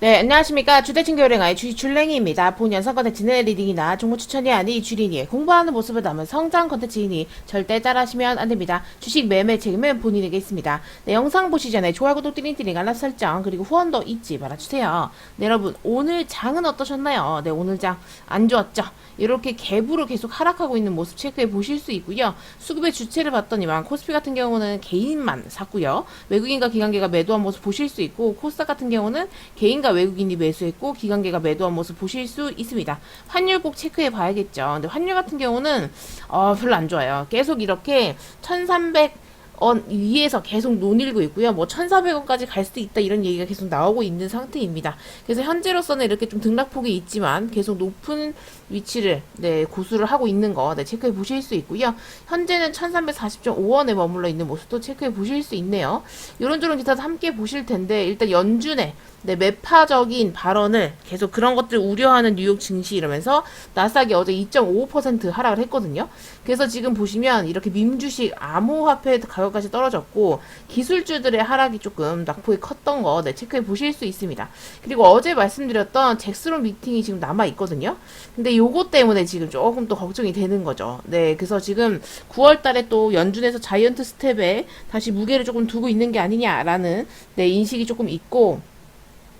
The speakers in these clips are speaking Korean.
네, 안녕하십니까. 주대친교 요령아의 주식 줄랭이입니다. 본 영상 컨텐츠는 리딩이나 정보 추천이 아닌 주린이의 공부하는 모습을 담은 성장 컨텐츠이니 절대 따라하시면 안 됩니다. 주식 매매 책임은 본인에게 있습니다. 네, 영상 보시기 전에 좋아요, 구독, 띠링띠링, 알람 설정, 그리고 후원도 잊지 말아주세요. 네, 여러분, 오늘 장은 어떠셨나요? 네, 오늘 장 안 좋았죠? 이렇게 갭으로 계속 하락하고 있는 모습 체크해 보실 수 있고요. 수급의 주체를 봤더니만 코스피 같은 경우는 개인만 샀고요. 외국인과 기관계가 매도한 모습 보실 수 있고 코스닥 같은 경우는 개인과 외국인이 매수했고 기관계가 매도한 모습 보실 수 있습니다. 환율 꼭 체크해 봐야겠죠. 근데 환율 같은 경우는 어, 별로 안 좋아요. 계속 이렇게 1300 원 위에서 계속 논일고 있고요. 뭐 1,400원까지 갈 수도 있다 이런 얘기가 계속 나오고 있는 상태입니다. 그래서 현재로서는 이렇게 좀 등락폭이 있지만 계속 높은 위치를 네, 고수를 하고 있는 거 네, 체크해 보실 수 있고요. 현재는 1340.5원에 머물러 있는 모습도 체크해 보실 수 있네요. 이런저런 기사도 함께 보실 텐데 일단 연준의 네, 매파적인 발언을 계속 그런 것들 우려하는 뉴욕 증시 이러면서 나스닥이 어제 2.55% 하락을 했거든요. 그래서 지금 보시면 이렇게 민주식 암호화폐 가격까지 떨어졌고 기술주들의 하락이 조금 낙폭이 컸던 거 네, 체크해 보실 수 있습니다. 그리고 어제 말씀드렸던 잭스론 미팅이 지금 남아 있거든요. 근데 요거 때문에 지금 조금 또 걱정이 되는 거죠. 네, 그래서 지금 9월 달에 또 연준에서 자이언트 스텝에 다시 무게를 조금 두고 있는 게 아니냐라는 네, 인식이 조금 있고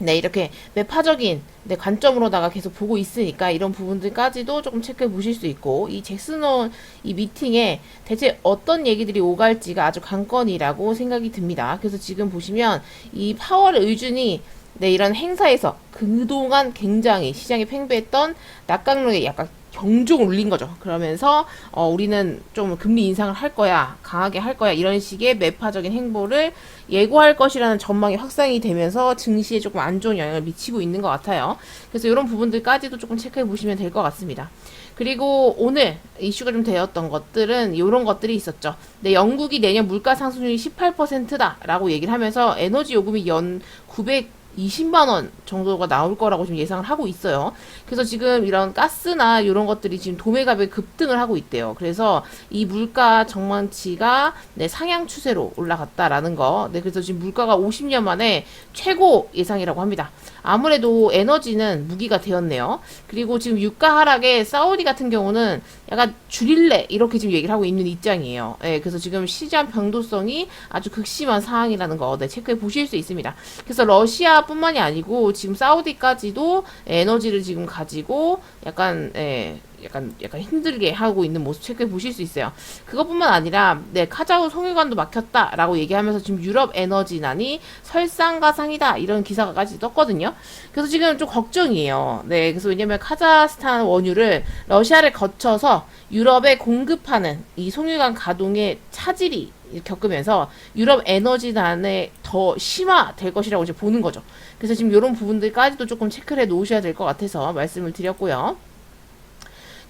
네, 이렇게 매파적인 네, 관점으로다가 계속 보고 있으니까 이런 부분들까지도 조금 체크해 보실 수 있고 이 잭슨홀 이 미팅에 대체 어떤 얘기들이 오갈지가 아주 관건이라고 생각이 듭니다. 그래서 지금 보시면 이 파월 의준이 네, 이런 행사에서 그동안 굉장히 시장에 팽배했던 낙강론에 약간 경종을 울린 거죠. 그러면서 어, 우리는 좀 금리 인상을 할 거야, 강하게 할 거야 이런 식의 매파적인 행보를 예고할 것이라는 전망이 확산이 되면서 증시에 조금 안 좋은 영향을 미치고 있는 것 같아요. 그래서 이런 부분들까지도 조금 체크해 보시면 될 것 같습니다. 그리고 오늘 이슈가 좀 되었던 것들은 이런 것들이 있었죠. 네, 영국이 내년 물가 상승률이 18%다라고 얘기를 하면서 에너지 요금이 연 900 20만 원 정도가 나올 거라고 지금 예상을 하고 있어요. 그래서 지금 이런 가스나 이런 것들이 지금 도매값에 급등을 하고 있대요. 그래서 이 물가 정망치가 네, 상향 추세로 올라갔다라는 거. 네, 그래서 지금 물가가 50년 만에 최고 예상이라고 합니다. 아무래도 에너지는 무기가 되었네요. 그리고 지금 유가 하락에 사우디 같은 경우는 약간 줄일래 이렇게 지금 얘기를 하고 있는 입장이에요. 예, 그래서 지금 시장 변동성이 아주 극심한 상황이라는 거 네, 체크해 보실 수 있습니다. 그래서 러시아뿐만이 아니고 지금 사우디까지도 에너지를 지금 가지고 약간 예, 약간 약간 힘들게 하고 있는 모습 체크해 보실 수 있어요. 그것뿐만 아니라 네 카자흐 송유관도 막혔다라고 얘기하면서 지금 유럽 에너지난이 설상가상이다 이런 기사가까지 떴거든요. 그래서 지금 좀 걱정이에요. 네 그래서 왜냐면 카자흐스탄 원유를 러시아를 거쳐서 유럽에 공급하는 이 송유관 가동에 차질이 겪으면서 유럽 에너지난에 더 심화될 것이라고 이제 보는 거죠. 그래서 지금 이런 부분들까지도 조금 체크를 해 놓으셔야 될 것 같아서 말씀을 드렸고요.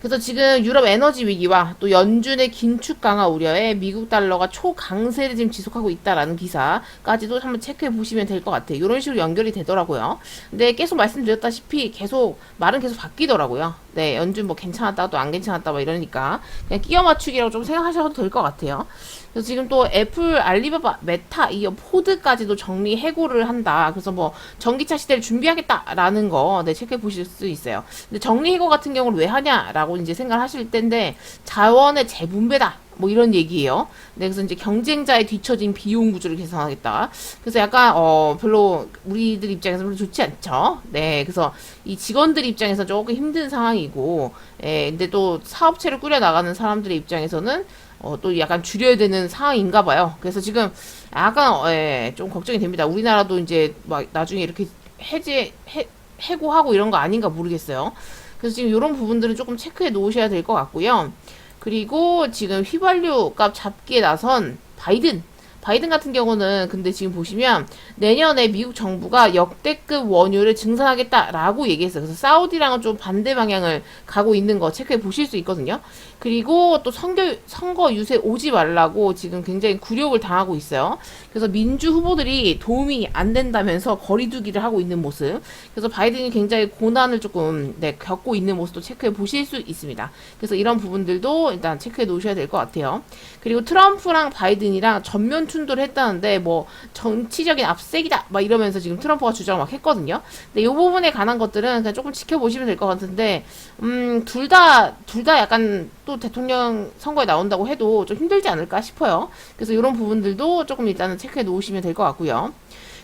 그래서 지금 유럽 에너지 위기와 또 연준의 긴축 강화 우려에 미국 달러가 초강세를 지금 지속하고 있다라는 기사까지도 한번 체크해 보시면 될 것 같아요. 이런 식으로 연결이 되더라고요. 근데 계속 말씀드렸다시피 계속 말은 계속 바뀌더라고요. 네, 연준 뭐 괜찮았다 또안 괜찮았다 뭐 이러니까 그냥 끼워 맞추기라고 좀 생각하셔도 될 것 같아요. 그래서 지금 또 애플, 알리바바, 메타, 이 포드까지도 정리 해고를 한다. 그래서 뭐 전기차 시대를 준비하겠다라는 거 네, 체크해 보실 수 있어요. 근데 정리 해고 같은 경우를 왜 하냐라고 이제 생각을 하실 텐데 자원의 재분배다. 뭐 이런 얘기예요. 네, 그래서 이제 경쟁자에 뒤처진 비용 구조를 개선하겠다. 그래서 약간 어 별로 우리들 입장에서 별로 좋지 않죠. 네, 그래서 이 직원들 입장에서 조금 힘든 상황이고, 예, 근데 또 사업체를 꾸려 나가는 사람들의 입장에서는 어, 또 약간 줄여야 되는 상황인가 봐요. 그래서 지금 약간 어, 예, 좀 걱정이 됩니다. 우리나라도 이제 막 나중에 이렇게 해제 해, 해고하고 이런 거 아닌가 모르겠어요. 그래서 지금 이런 부분들은 조금 체크해 놓으셔야 될 것 같고요. 그리고 지금 휘발유 값 잡기에 나선 바이든 바이든 같은 경우는 근데 지금 보시면 내년에 미국 정부가 역대급 원유를 증산하겠다라고 얘기했어요. 그래서 사우디랑은 좀 반대 방향을 가고 있는 거 체크해 보실 수 있거든요. 그리고 또 선거, 선거 유세 오지 말라고 지금 굉장히 굴욕을 당하고 있어요. 그래서 민주 후보들이 도움이 안 된다면서 거리두기를 하고 있는 모습. 그래서 바이든이 굉장히 고난을 조금 네, 겪고 있는 모습도 체크해 보실 수 있습니다. 그래서 이런 부분들도 일단 체크해 놓으셔야 될 것 같아요. 그리고 트럼프랑 바이든이랑 전면 충돌을 했다는데 뭐 정치적인 압색이다 막 이러면서 지금 트럼프가 주장을 막 했거든요. 근데 이 부분에 관한 것들은 그냥 조금 지켜보시면 될 것 같은데 음, 둘 다, 둘 다 약간 또 대통령 선거에 나온다고 해도 좀 힘들지 않을까 싶어요. 그래서 이런 부분들도 조금 일단은 체크해 놓으시면 될 것 같고요.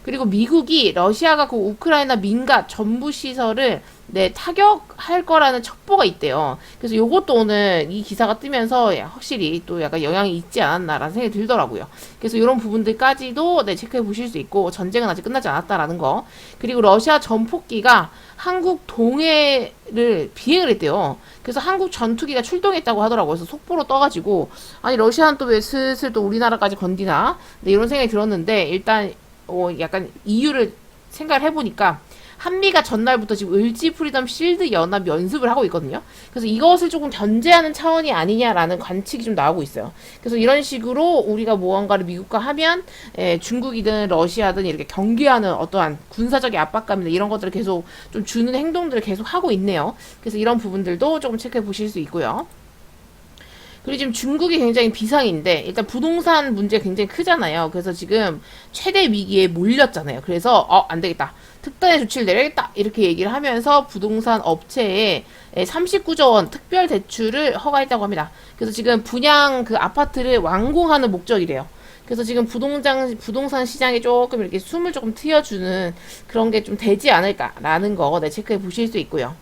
그리고 미국이 러시아가 그 우크라이나 민가 전부 시설을 네, 타격할 거라는 첩보가 있대요. 그래서 요것도 오늘 이 기사가 뜨면서 야, 확실히 또 약간 영향이 있지 않았나라는 생각이 들더라고요. 그래서 이런 부분들까지도 네, 체크해 보실 수 있고 전쟁은 아직 끝나지 않았다라는 거. 그리고 러시아 전폭기가 한국 동해를 비행을 했대요. 그래서 한국 전투기가 출동했다고 하더라고요. 그래서 속보로 떠가지고 아니 러시아는 또 왜 슬슬 또 우리나라까지 건디나 네, 이런 생각이 들었는데 일단 어, 약간 이유를 생각을 해보니까 한미가 전날부터 지금 을지 프리덤 실드 연합 연습을 하고 있거든요. 그래서 이것을 조금 견제하는 차원이 아니냐라는 관측이 좀 나오고 있어요. 그래서 이런 식으로 우리가 무언가를 미국과 하면 에, 중국이든 러시아든 이렇게 경계하는 어떠한 군사적인 압박감이나 이런 것들을 계속 좀 주는 행동들을 계속 하고 있네요. 그래서 이런 부분들도 조금 체크해 보실 수 있고요. 그리고 지금 중국이 굉장히 비상인데 일단 부동산 문제가 굉장히 크잖아요. 그래서 지금 최대 위기에 몰렸잖아요. 그래서 어 안 되겠다. 특단의 조치를 내려야겠다. 이렇게 얘기를 하면서 부동산 업체에 39조 원 특별 대출을 허가했다고 합니다. 그래서 지금 분양 그 아파트를 완공하는 목적이래요. 그래서 지금 부동산 부동산 시장에 조금 이렇게 숨을 조금 트여주는 그런 게 좀 되지 않을까라는 거 네, 체크해 보실 수 있고요.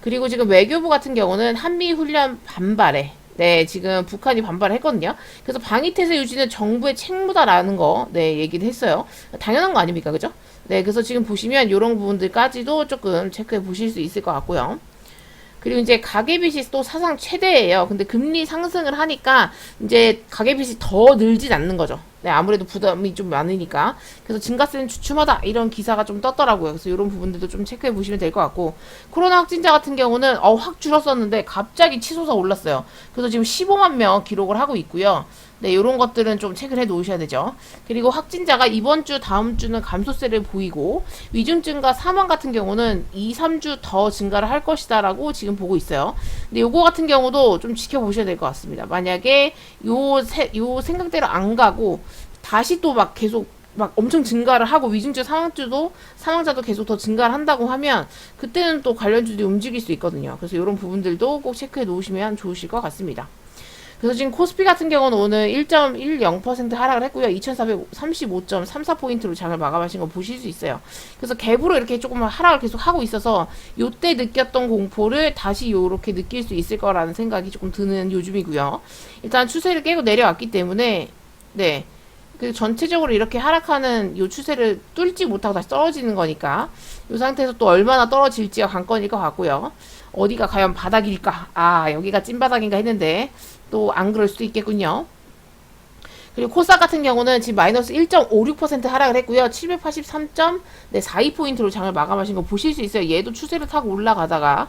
그리고 지금 외교부 같은 경우는 한미 훈련 반발에 네, 지금 북한이 반발을 했거든요. 그래서 방위태세 유지는 정부의 책무다라는 거, 네, 얘기를 했어요. 당연한 거 아닙니까? 그죠? 네, 그래서 지금 보시면 이런 부분들까지도 조금 체크해 보실 수 있을 것 같고요. 그리고 이제 가계빚이 또 사상 최대예요. 근데 금리 상승을 하니까 이제 가계빚이 더 늘진 않는 거죠. 네, 아무래도 부담이 좀 많으니까. 그래서 증가세는 주춤하다. 이런 기사가 좀 떴더라고요. 그래서 이런 부분들도 좀 체크해 보시면 될 것 같고. 코로나 확진자 같은 경우는 어, 확 줄었었는데 갑자기 치솟아 올랐어요. 그래서 지금 15만 명 기록을 하고 있고요. 네, 이런 것들은 좀 체크를 해 놓으셔야 되죠. 그리고 확진자가 이번 주, 다음 주는 감소세를 보이고, 위중증과 사망 같은 경우는 2, 3주 더 증가를 할 것이다라고 지금 보고 있어요. 근데 요거 같은 경우도 좀 지켜보셔야 될 것 같습니다. 만약에 요, 세, 요 생각대로 안 가고, 다시 또 막 계속 막 엄청 증가를 하고 위중증 사망주도 사망자도 계속 더 증가를 한다고 하면 그때는 또 관련주들이 움직일 수 있거든요. 그래서 이런 부분들도 꼭 체크해 놓으시면 좋으실 것 같습니다. 그래서 지금 코스피 같은 경우는 오늘 1.10% 하락을 했고요. 2435.34포인트로 장을 마감하신 거 보실 수 있어요. 그래서 갭으로 이렇게 조금 하락을 계속 하고 있어서 요때 느꼈던 공포를 다시 요렇게 느낄 수 있을 거라는 생각이 조금 드는 요즘이고요. 일단 추세를 깨고 내려왔기 때문에 네. 그 전체적으로 이렇게 하락하는 요 추세를 뚫지 못하고 다시 떨어지는 거니까 이 상태에서 또 얼마나 떨어질지가 관건일 것 같고요. 어디가 과연 바닥일까? 아 여기가 찐바닥인가 했는데 또 안 그럴 수도 있겠군요. 그리고 코스닥 같은 경우는 지금 마이너스 1.56% 하락을 했고요. 783.42포인트로 장을 마감하신 거 보실 수 있어요. 얘도 추세를 타고 올라가다가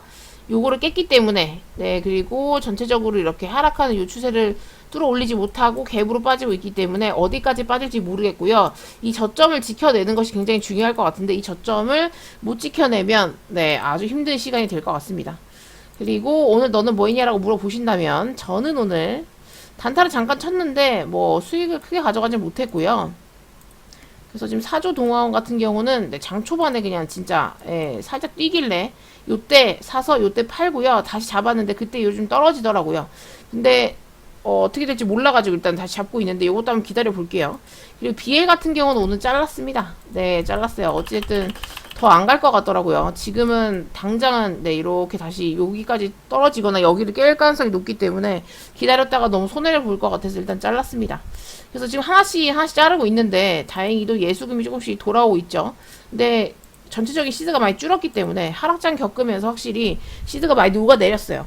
요거를 깼기 때문에 네 그리고 전체적으로 이렇게 하락하는 요 추세를 뚫어 올리지 못하고 갭으로 빠지고 있기 때문에 어디까지 빠질지 모르겠고요. 이 저점을 지켜내는 것이 굉장히 중요할 것 같은데 이 저점을 못 지켜내면 네 아주 힘든 시간이 될 것 같습니다. 그리고 오늘 너는 뭐 했냐라고 물어보신다면 저는 오늘 단타를 잠깐 쳤는데 뭐 수익을 크게 가져가지 못했고요. 그래서 지금 사조 동화원 같은 경우는 네, 장 초반에 그냥 진짜 예, 살짝 뛰길래 요때 사서 요때 팔고요. 다시 잡았는데 그때 요즘 떨어지더라고요. 근데 어, 어떻게 될지 몰라가지고 일단 다시 잡고 있는데 요것도 한번 기다려 볼게요. 그리고 BL 같은 경우는 오늘 잘랐습니다. 네, 잘랐어요. 어쨌든 더 안 갈 것 같더라고요. 지금은 당장은 네 이렇게 다시 여기까지 떨어지거나 여기를 깰 가능성이 높기 때문에 기다렸다가 너무 손해를 볼 것 같아서 일단 잘랐습니다. 그래서 지금 하나씩 하나씩 자르고 있는데 다행히도 예수금이 조금씩 돌아오고 있죠. 근데 전체적인 시드가 많이 줄었기 때문에 하락장 겪으면서 확실히 시드가 많이 녹아내렸어요.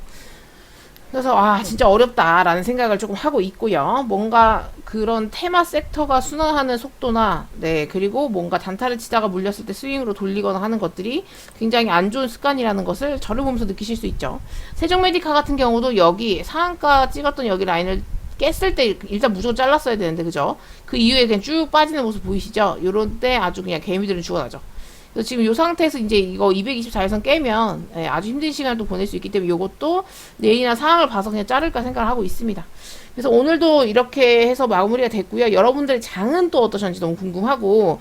그래서 아 진짜 어렵다라는 생각을 조금 하고 있고요. 뭔가 그런 테마 섹터가 순환하는 속도나 네 그리고 뭔가 단타를 치다가 물렸을 때 스윙으로 돌리거나 하는 것들이 굉장히 안 좋은 습관이라는 것을 저를 보면서 느끼실 수 있죠. 세종 메디카 같은 경우도 여기 상한가 찍었던 여기 라인을 깼을 때 일단 무조건 잘랐어야 되는데 그죠? 그 이후에 그냥 쭉 빠지는 모습 보이시죠? 요런 때 아주 그냥 개미들은 죽어나죠. 그래서 지금 이 상태에서 이제 이거 224에선 깨면 예, 아주 힘든 시간을 또 보낼 수 있기 때문에 이것도 내일이나 상황을 봐서 그냥 자를까 생각을 하고 있습니다. 그래서 오늘도 이렇게 해서 마무리가 됐고요. 여러분들의 장은 또 어떠셨는지 너무 궁금하고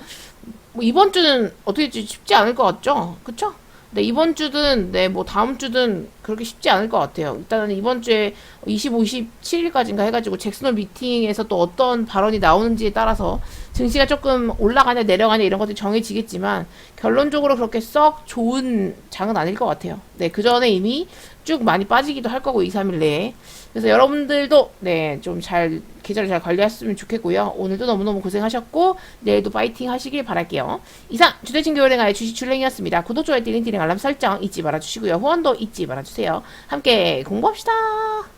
뭐 이번 주는 어떻게 쉽지 않을 것 같죠? 그쵸? 네, 이번 주든, 네, 뭐, 다음 주든 그렇게 쉽지 않을 것 같아요. 일단은 이번 주에 25, 27일까지인가 해가지고 잭슨홀 미팅에서 또 어떤 발언이 나오는지에 따라서 증시가 조금 올라가냐, 내려가냐 이런 것들이 정해지겠지만 결론적으로 그렇게 썩 좋은 장은 아닐 것 같아요. 네, 그 전에 이미 쭉 많이 빠지기도 할 거고, 2, 3일 내에. 그래서 여러분들도, 네, 좀 잘, 계좌를 잘 관리하셨으면 좋겠고요. 오늘도 너무너무 고생하셨고, 내일도 파이팅 하시길 바랄게요. 이상, 주대진 교회랭아의 주식 출랭이었습니다. 구독, 좋아요, 띠링띠링 알람 설정 잊지 말아주시고요. 후원도 잊지 말아주세요. 함께 공부합시다.